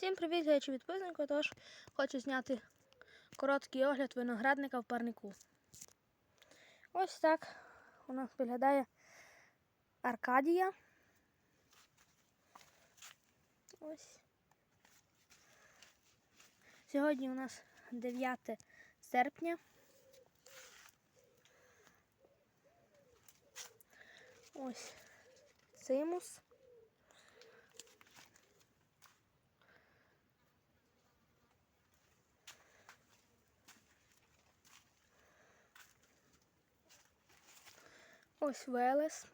Всім привіт, глядачі підписнику. Тож хочу зняти короткий огляд виноградника в парнику. Ось так у нас виглядає Аркадія. Ось. Сьогодні у нас 9 серпня. Ось цимус. Ось Велес.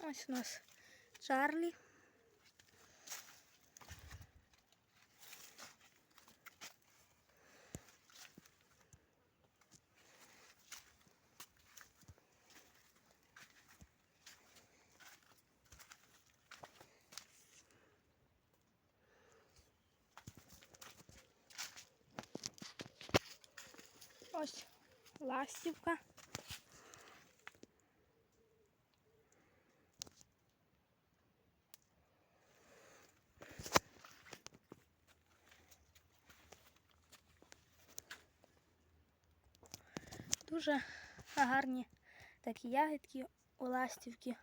Ось у нас Чарлі. Ось ластівка. Дуже гарні такі ягідки у ластівки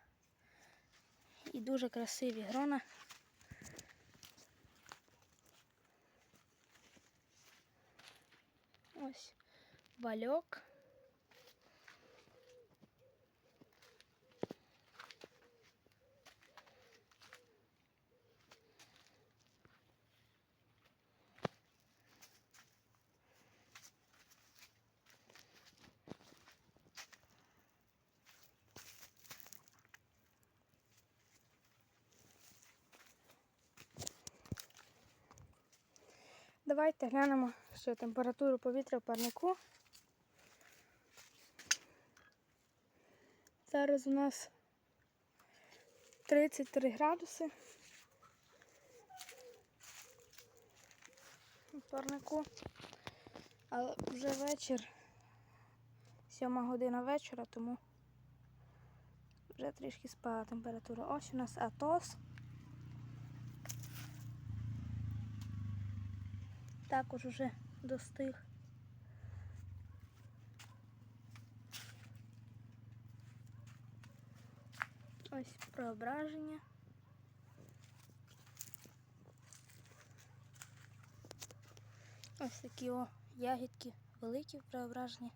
і дуже красиві грона. Ось вальок. Давайте глянемо ще температуру повітря в парнику. Зараз у нас 33 градуси у парнику. Але вже вечір, 7 година вечора, тому вже трішки спала температура. Ось у нас Атос. Також уже достиг. Ось преображення. Ось такі о ягідки великі в преображенні.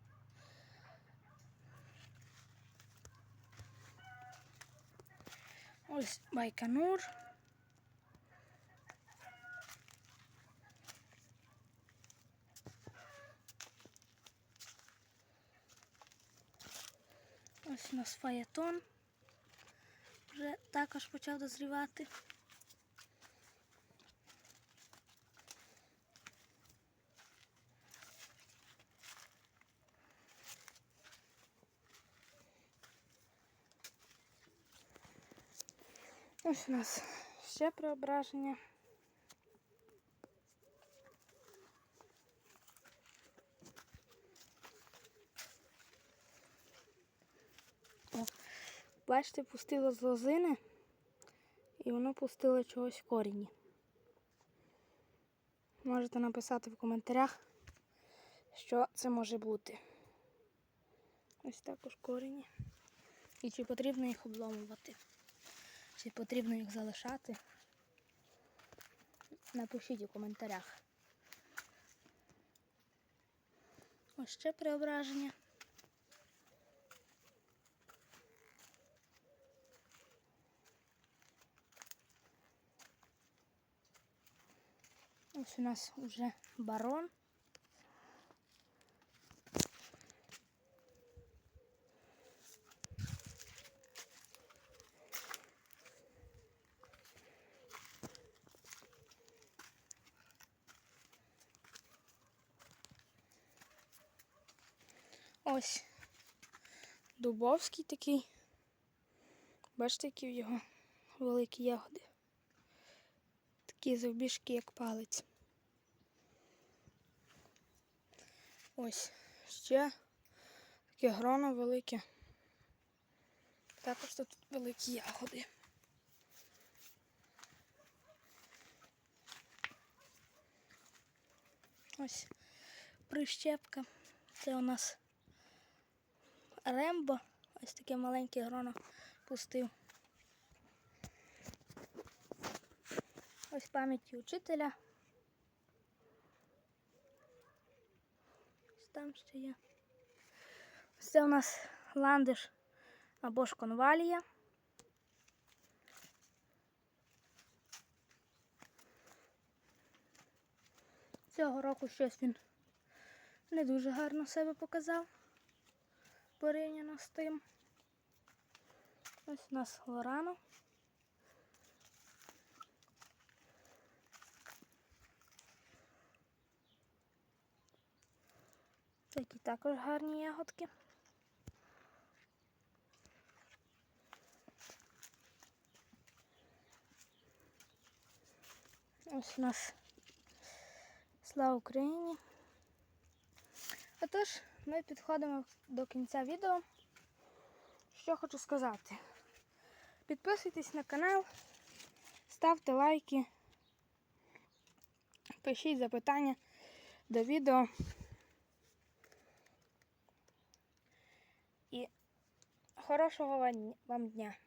Ось Байконур. Ось у нас фаєтон. Вже також почав дозрівати. Ось у нас ще преображення. Бачите, пустило з лозини і воно пустило чогось в корінні. Можете написати в коментарях, що це може бути. Ось також корені. І чи потрібно їх обломувати, чи потрібно їх залишати. Напишіть у коментарях. Ось ще преображення. Ось у нас вже барон. Ось Дубовський такий. Бачите, які в його великі ягоди. Такі завбіжки, як палець. Ось ще таке гроно велике. Також тут великі ягоди. Ось прищепка. Це у нас рембо. Ось таке маленьке гроно пустив. Ось пам'яті учителя. Там ще є. Ось це у нас ландиш або ж конвалія. Цього року щось він не дуже гарно себе показав порівняно з тим. Ось у нас лорано. Такі також гарні ягодки. Ось у нас слава Україні. Отож, ми підходимо до кінця відео. Що хочу сказати. Підписуйтесь на канал, ставте лайки, пишіть запитання до відео. Хорошого вам дня-!